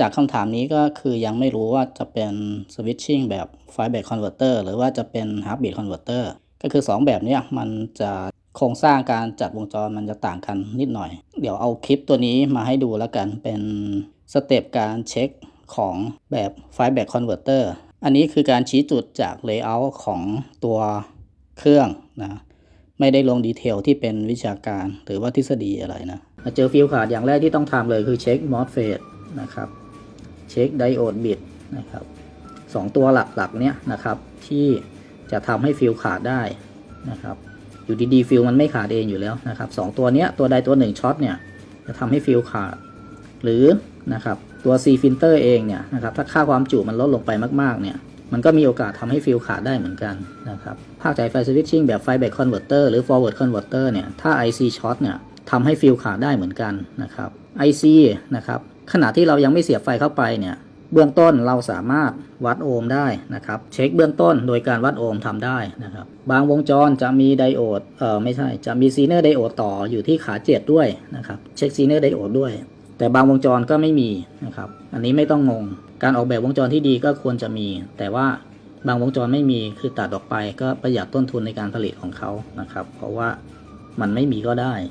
จากคำถามนี้ก็คือยังไม่รู้ว่าจะเป็น switching แบบ feedback converter หรือว่าจะเป็น half beat converter ก็คือ 2 แบบนี้มันจะโครงสร้างการจัดวงจรมันจะต่างกันนิดหน่อย เดี๋ยวเอาคลิปตัวนี้มาให้ดูแล้วกันเป็นสเต็ปการเช็คของแบบ feedback converter อันนี้คือการชี้จุดจาก layout ของตัวเครื่องนะไม่ได้ลงดีเทลที่เป็นวิชาการหรือว่าทฤษฎีอะไรนะ เจอฟิลขาดอย่างแรกที่ต้องทำเลยคือเช็ค MOSFET นะครับ เช็คไดโอดบิตนะครับสองตัวหลักๆ เนี้ยนะครับที่จะทำให้ฟิลขาดได้นะครับอยู่ดีๆฟิลมันไม่ขาดเองอยู่แล้วนะครับสองตัวเนี้ยตัวใดตัวหนึ่งช็อตเนี่ยจะทำให้ฟิลขาด หรือนะครับตัว C filter เองเนี่ยนะครับถ้าค่าความจุมันลดลงไปมากๆเนี่ยมันก็มีโอกาสทำให้ฟิลขาดได้เหมือนกันนะครับภาคจ่ายไฟ switching แบบไฟ back converter หรือ forward converter เนี่ยถ้า IC ช็อตเนี่ยทำให้ฟิลขาดได้เหมือนกันนะครับ IC นะครับ ขณะที่เรายังไม่เสียบไฟเข้าไปเนี่ย เบื้องต้นเราสามารถวัดโอห์มได้นะครับ เช็คเบื้องต้นโดยการวัดโอห์มทำได้นะครับ บางวงจรจะมีไดโอดเออไม่ใช่จะมีซีเนอร์ไดโอดต่ออยู่ที่ขาเจ็ดด้วยนะครับเช็คซีเนอร์ไดโอดด้วย แต่บางวงจรก็ไม่มีนะครับอันนี้ไม่ต้องงง การออกแบบวงจรที่ดีก็ควรจะมี แต่ว่าบางวงจรไม่มีคือตัดออกไปก็ประหยัดต้นทุนในการผลิตของเขานะครับ เพราะว่ามันไม่มีก็ได้